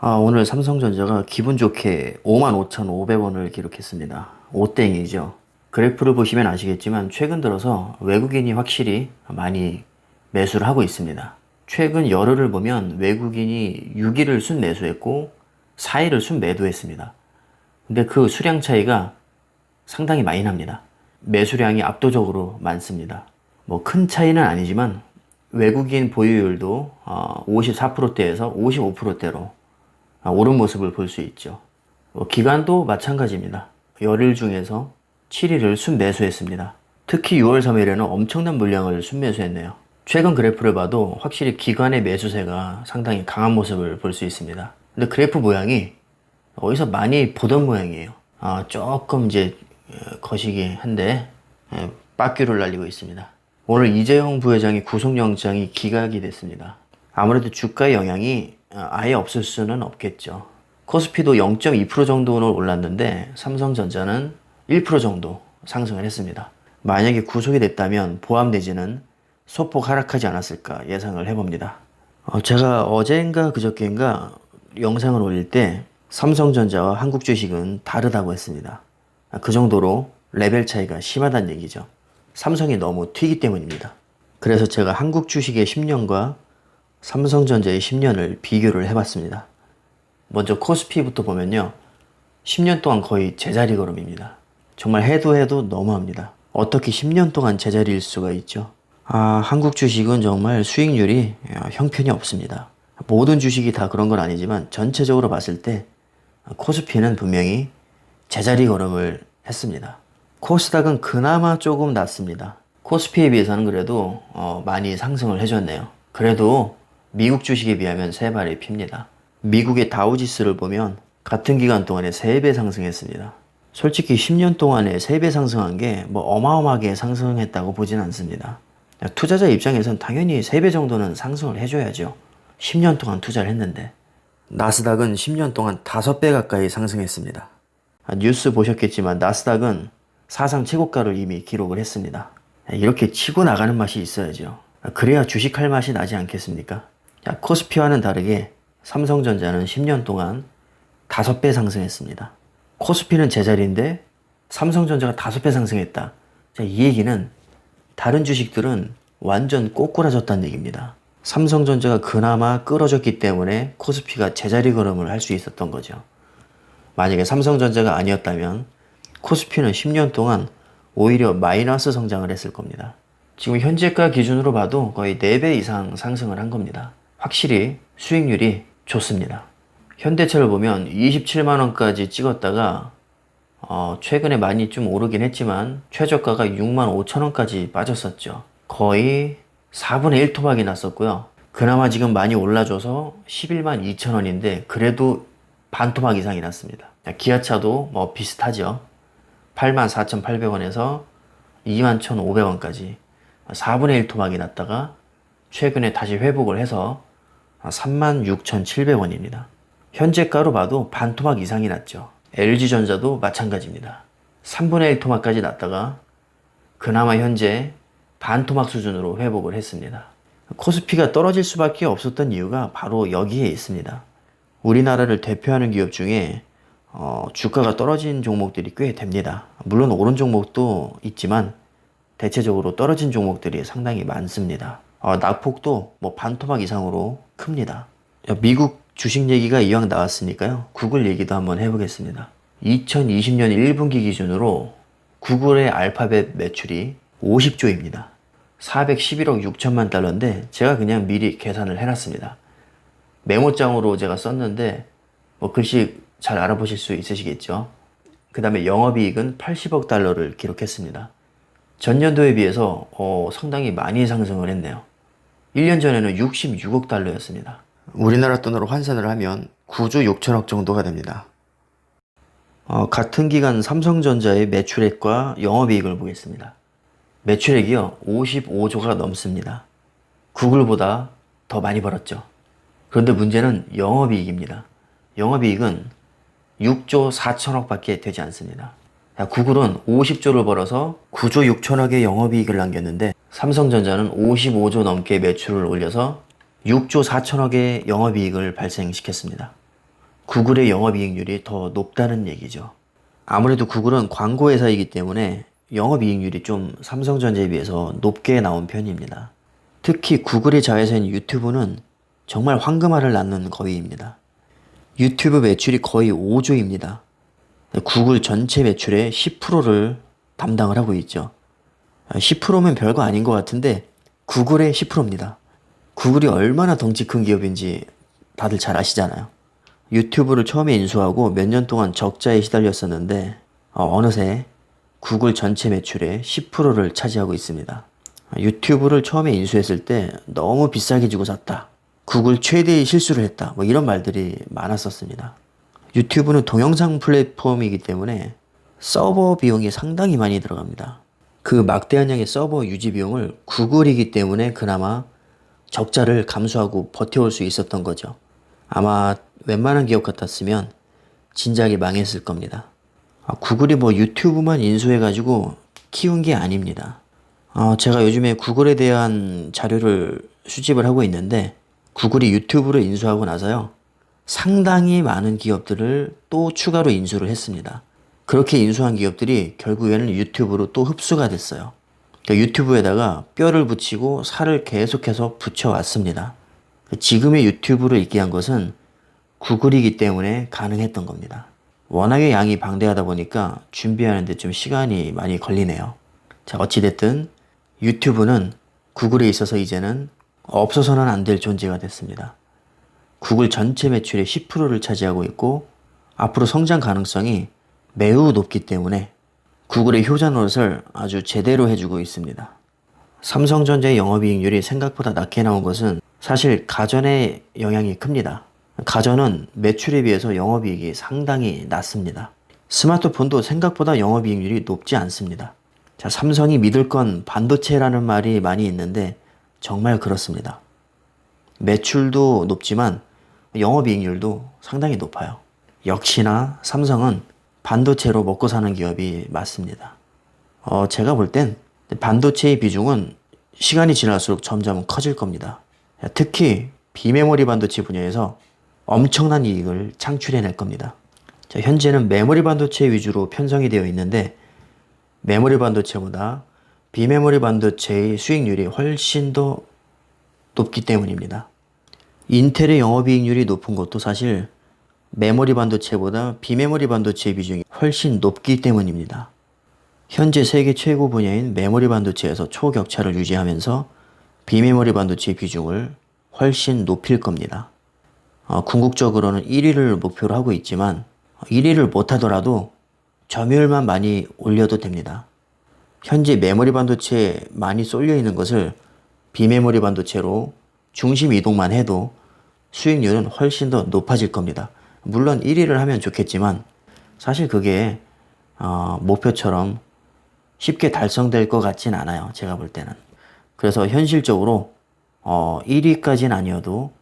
아, 오늘 삼성전자가 기분 좋게 55,500원을 기록했습니다. 오땡이죠. 그래프를 보시면 아시겠지만 최근 들어서 외국인이 확실히 많이 매수를 하고 있습니다. 최근 열흘을 보면 외국인이 6일을 순 매수했고 4일을 순 매도했습니다. 근데 그 수량 차이가 상당히 많이 납니다. 매수량이 압도적으로 많습니다. 뭐 큰 차이는 아니지만 외국인 보유율도 54%대에서 55%대로 아, 오른 모습을 볼 수 있죠. 어, 기간도 마찬가지입니다. 열흘 중에서 7일을 순매수했습니다. 특히 6월 3일에는 엄청난 물량을 순매수했네요. 최근 그래프를 봐도 확실히 기관의 매수세가 상당히 강한 모습을 볼 수 있습니다. 근데 그래프 모양이 어디서 많이 보던 모양이에요. 아, 조금 이제 어, 거시기 한데 예, 빠규를 날리고 있습니다. 오늘 이재용 부회장의 구속영장이 기각이 됐습니다. 아무래도 주가의 영향이 어, 아예 없을 수는 없겠죠. 코스피도 0.2% 정도는 올랐는데 삼성전자는 1% 정도 상승을 했습니다. 만약에 구속이 됐다면 보합 내지는 소폭 하락하지 않았을까 예상을 해봅니다. 어, 제가 어제인가 그저께인가 영상을 올릴 때 삼성전자와 한국 주식은 다르다고 했습니다. 아, 그 정도로 레벨 차이가 심하다는 얘기죠. 삼성이 너무 튀기 때문입니다. 그래서 제가 한국 주식의 10년과 삼성전자의 10년을 비교를 해봤습니다. 먼저 코스피부터 보면요. 10년 동안 거의 제자리 걸음입니다. 정말 해도 해도 너무합니다. 어떻게 10년 동안 제자리일 수가 있죠? 아, 한국 주식은 정말 수익률이 아, 형편이 없습니다. 모든 주식이 다 그런 건 아니지만 전체적으로 봤을 때 코스피는 분명히 제자리 걸음을 했습니다. 코스닥은 그나마 조금 낫습니다. 코스피에 비해서는 그래도 어, 많이 상승을 해줬네요. 그래도 미국 주식에 비하면 세 발이 핍니다. 미국의 다우지수를 보면 같은 기간 동안에 3배 상승했습니다. 솔직히 10년 동안에 3배 상승한 게 뭐 어마어마하게 상승했다고 보진 않습니다. 투자자 입장에선 당연히 3배 정도는 상승을 해줘야죠. 10년 동안 투자를 했는데. 나스닥은 10년 동안 5배 가까이 상승했습니다. 아, 뉴스 보셨겠지만 나스닥은 사상 최고가를 이미 기록을 했습니다. 이렇게 치고 나가는 맛이 있어야죠. 그래야 주식할 맛이 나지 않겠습니까? 자, 코스피와는 다르게 삼성전자는 10년 동안 5배 상승했습니다. 코스피는 제자리인데 삼성전자가 5배 상승했다. 자, 이 얘기는 다른 주식들은 완전 꼬꾸라졌다는 얘기입니다. 삼성전자가 그나마 끌어졌기 때문에 코스피가 제자리 걸음을 할 수 있었던 거죠. 만약에 삼성전자가 아니었다면 코스피는 10년 동안 오히려 마이너스 성장을 했을 겁니다. 지금 현재가 기준으로 봐도 거의 4배 이상 상승을 한 겁니다. 확실히 수익률이 좋습니다. 현대차를 보면 27만원까지 찍었다가 어, 최근에 많이 좀 오르긴 했지만 최저가가 6만 5천원까지 빠졌었죠. 거의 4분의 1 토막이 났었고요. 그나마 지금 많이 올라줘서 11만 2천원인데 그래도 반 토막 이상이 났습니다. 기아차도 뭐 비슷하죠. 8만 4,800원에서 2만 1,500원까지 4분의 1 토막이 났다가 최근에 다시 회복을 해서 36,700원입니다. 현재가로 봐도 반 토막 이상이 났죠. LG전자도 마찬가지입니다. 3분의 1 토막까지 났다가 그나마 현재 반 토막 수준으로 회복을 했습니다. 코스피가 떨어질 수밖에 없었던 이유가 바로 여기에 있습니다. 우리나라를 대표하는 기업 중에 어, 주가가 떨어진 종목들이 꽤 됩니다. 물론 오른 종목도 있지만 대체적으로 떨어진 종목들이 상당히 많습니다. 어, 낙폭도 뭐 반토막 이상으로 큽니다. 미국 주식 얘기가 이왕 나왔으니까요. 구글 얘기도 한번 해보겠습니다. 2020년 1분기 기준으로 구글의 알파벳 매출이 50조입니다. 411억 6천만 달러인데 제가 그냥 미리 계산을 해놨습니다. 메모장으로 제가 썼는데 뭐 글씨 잘 알아보실 수 있으시겠죠. 그 다음에 영업이익은 80억 달러를 기록했습니다. 전년도에 비해서 어, 상당히 많이 상승을 했네요. 1년 전에는 66억 달러였습니다. 우리나라 돈으로 환산을 하면 9조 6천억 정도가 됩니다. 어, 같은 기간 삼성전자의 매출액과 영업이익을 보겠습니다. 매출액이요, 55조가 넘습니다. 구글보다 더 많이 벌었죠. 그런데 문제는 영업이익입니다. 영업이익은 6조 4천억 밖에 되지 않습니다. 구글은 50조를 벌어서 9조 6천억의 영업이익을 남겼는데 삼성전자는 55조 넘게 매출을 올려서 6조 4천억의 영업이익을 발생시켰습니다. 구글의 영업이익률이 더 높다는 얘기죠. 아무래도 구글은 광고회사이기 때문에 영업이익률이 좀 삼성전자에 비해서 높게 나온 편입니다. 특히 구글의 자회사인 유튜브는 정말 황금알을 낳는 거위입니다. 유튜브 매출이 거의 5조입니다. 구글 전체 매출의 10%를 담당을 하고 있죠. 10%면 별거 아닌 것 같은데 구글의 10%입니다. 구글이 얼마나 덩치 큰 기업인지 다들 잘 아시잖아요. 유튜브를 처음에 인수하고 몇 년 동안 적자에 시달렸었는데 어, 어느새 구글 전체 매출의 10%를 차지하고 있습니다. 유튜브를 처음에 인수했을 때 너무 비싸게 주고 샀다. 구글 최대의 실수를 했다. 뭐 이런 말들이 많았었습니다. 유튜브는 동영상 플랫폼이기 때문에 서버 비용이 상당히 많이 들어갑니다. 그 막대한 양의 서버 유지 비용을 구글이기 때문에 그나마 적자를 감수하고 버텨올 수 있었던 거죠. 아마 웬만한 기업 같았으면 진작에 망했을 겁니다. 아, 구글이 뭐 유튜브만 인수해가지고 키운 게 아닙니다. 어, 제가 요즘에 구글에 대한 자료를 수집을 하고 있는데 구글이 유튜브를 인수하고 나서요. 상당히 많은 기업들을 또 추가로 인수를 했습니다. 그렇게 인수한 기업들이 결국에는 유튜브로 또 흡수가 됐어요. 그러니까 유튜브에다가 뼈를 붙이고 살을 계속해서 붙여왔습니다. 지금의 유튜브를 있게 한 것은 구글이기 때문에 가능했던 겁니다. 워낙에 양이 방대하다 보니까 준비하는데 좀 시간이 많이 걸리네요. 자, 어찌됐든 유튜브는 구글에 있어서 이제는 없어서는 안 될 존재가 됐습니다. 구글 전체 매출의 10%를 차지하고 있고 앞으로 성장 가능성이 매우 높기 때문에 구글의 효자 노릇을 아주 제대로 해주고 있습니다. 삼성전자의 영업이익률이 생각보다 낮게 나온 것은 사실 가전의 영향이 큽니다. 가전은 매출에 비해서 영업이익이 상당히 낮습니다. 스마트폰도 생각보다 영업이익률이 높지 않습니다. 자, 삼성이 믿을 건 반도체라는 말이 많이 있는데 정말 그렇습니다. 매출도 높지만 영업이익률도 상당히 높아요. 역시나 삼성은 반도체로 먹고 사는 기업이 맞습니다. 어, 제가 볼 땐 반도체의 비중은 시간이 지날수록 점점 커질 겁니다. 특히 비메모리 반도체 분야에서 엄청난 이익을 창출해낼 겁니다. 자, 현재는 메모리 반도체 위주로 편성이 되어 있는데 메모리 반도체보다 비메모리 반도체의 수익률이 훨씬 더 높기 때문입니다. 인텔의 영업이익률이 높은 것도 사실 메모리 반도체보다 비메모리 반도체의 비중이 훨씬 높기 때문입니다. 현재 세계 최고 분야인 메모리 반도체에서 초격차를 유지하면서 비메모리 반도체의 비중을 훨씬 높일 겁니다. 어, 궁극적으로는 1위를 목표로 하고 있지만 1위를 못하더라도 점유율만 많이 올려도 됩니다. 현재 메모리 반도체에 많이 쏠려 있는 것을 비메모리 반도체로 중심 이동만 해도 수익률은 훨씬 더 높아질 겁니다. 물론 1위를 하면 좋겠지만 사실 그게 어, 목표처럼 쉽게 달성될 것 같진 않아요. 제가 볼 때는. 그래서 현실적으로 어, 1위까지는 아니어도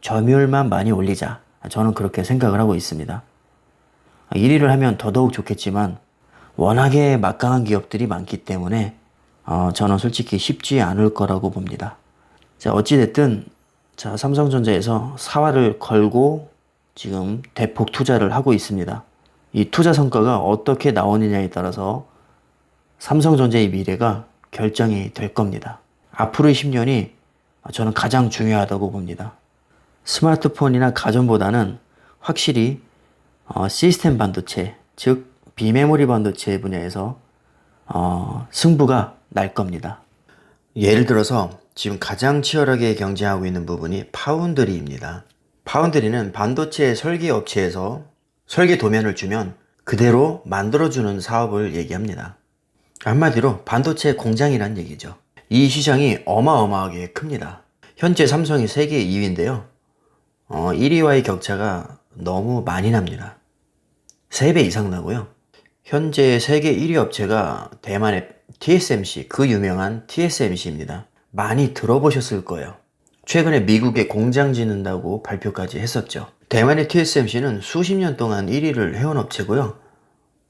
점유율만 많이 올리자. 저는 그렇게 생각을 하고 있습니다. 1위를 하면 더더욱 좋겠지만 워낙에 막강한 기업들이 많기 때문에 어, 저는 솔직히 쉽지 않을 거라고 봅니다. 자, 어찌됐든 자, 삼성전자에서 사활을 걸고 지금 대폭 투자를 하고 있습니다. 이 투자 성과가 어떻게 나오느냐에 따라서 삼성전자의 미래가 결정이 될 겁니다. 앞으로의 10년이 저는 가장 중요하다고 봅니다. 스마트폰이나 가전보다는 확실히 어, 시스템 반도체, 즉 비메모리 반도체 분야에서 어, 승부가 날 겁니다. 예를 들어서 지금 가장 치열하게 경쟁하고 있는 부분이 파운드리입니다. 파운드리는 반도체 설계 업체에서 설계 도면을 주면 그대로 만들어주는 사업을 얘기합니다. 한마디로 반도체 공장이란 얘기죠. 이 시장이 어마어마하게 큽니다. 현재 삼성이 세계 2위인데요. 어, 1위와의 격차가 너무 많이 납니다. 3배 이상 나고요. 현재 세계 1위 업체가 대만의 TSMC, 그 유명한 TSMC입니다. 많이 들어보셨을 거예요. 최근에 미국에 공장 짓는다고 발표까지 했었죠. 대만의 TSMC는 수십 년 동안 1위를 해온 업체고요.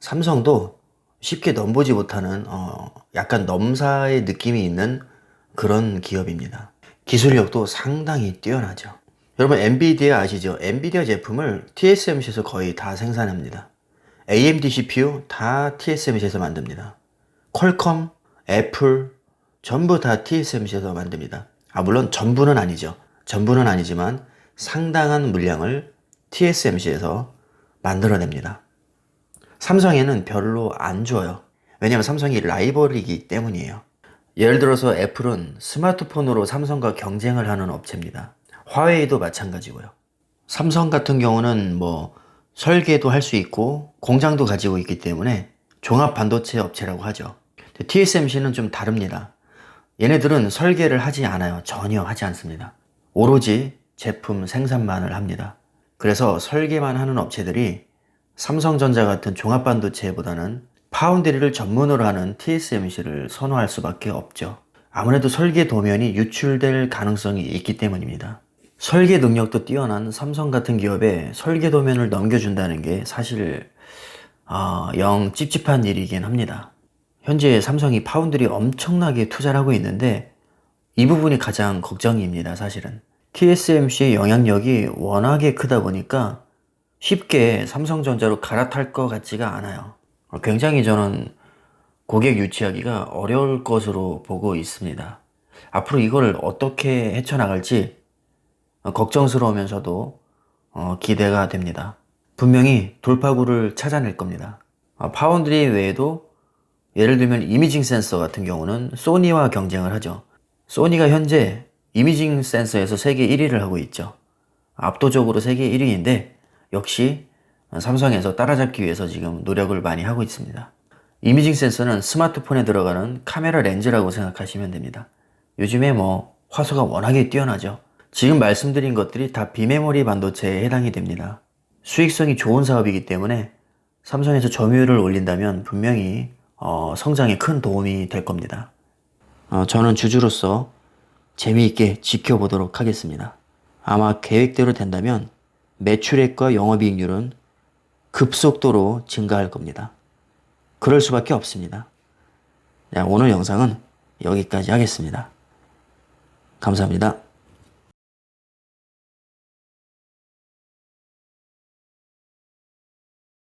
삼성도 쉽게 넘보지 못하는 어, 약간 넘사의 느낌이 있는 그런 기업입니다. 기술력도 상당히 뛰어나죠. 여러분 엔비디아 아시죠? 엔비디아 제품을 TSMC에서 거의 다 생산합니다. AMD CPU 다 TSMC에서 만듭니다. 퀄컴, 애플 전부 다 TSMC에서 만듭니다. 아 물론 전부는 아니죠. 전부는 아니지만 상당한 물량을 TSMC에서 만들어냅니다. 삼성에는 별로 안 줘요. 왜냐하면 삼성이 라이벌이기 때문이에요. 예를 들어서 애플은 스마트폰으로 삼성과 경쟁을 하는 업체입니다. 화웨이도 마찬가지고요. 삼성 같은 경우는 뭐 설계도 할 수 있고 공장도 가지고 있기 때문에 종합 반도체 업체라고 하죠. TSMC는 좀 다릅니다. 얘네들은 설계를 하지 않아요. 전혀 하지 않습니다. 오로지 제품 생산만을 합니다. 그래서 설계만 하는 업체들이 삼성전자 같은 종합 반도체보다는 파운드리를 전문으로 하는 TSMC를 선호할 수밖에 없죠. 아무래도 설계 도면이 유출될 가능성이 있기 때문입니다. 설계 능력도 뛰어난 삼성 같은 기업에 설계 도면을 넘겨준다는 게 사실 아, 영 찝찝한 일이긴 합니다. 현재 삼성이 파운드리 엄청나게 투자를 하고 있는데 이 부분이 가장 걱정입니다, 사실은. TSMC의 영향력이 워낙에 크다 보니까 쉽게 삼성전자로 갈아탈 것 같지가 않아요. 굉장히 저는 고객 유치하기가 어려울 것으로 보고 있습니다. 앞으로 이걸 어떻게 헤쳐나갈지 걱정스러우면서도 어, 기대가 됩니다. 분명히 돌파구를 찾아낼 겁니다. 어, 파운드리 외에도 예를 들면 이미징 센서 같은 경우는 소니와 경쟁을 하죠. 소니가 현재 이미징 센서에서 세계 1위를 하고 있죠. 압도적으로 세계 1위인데 역시 삼성에서 따라잡기 위해서 지금 노력을 많이 하고 있습니다. 이미징 센서는 스마트폰에 들어가는 카메라 렌즈라고 생각하시면 됩니다. 요즘에 뭐 화소가 워낙에 뛰어나죠. 지금 말씀드린 것들이 다 비메모리 반도체에 해당이 됩니다. 수익성이 좋은 사업이기 때문에 삼성에서 점유율을 올린다면 분명히 어, 성장에 큰 도움이 될 겁니다. 어, 저는 주주로서 재미있게 지켜보도록 하겠습니다. 아마 계획대로 된다면 매출액과 영업이익률은 급속도로 증가할 겁니다. 그럴 수밖에 없습니다. 자, 오늘 영상은 여기까지 하겠습니다. 감사합니다.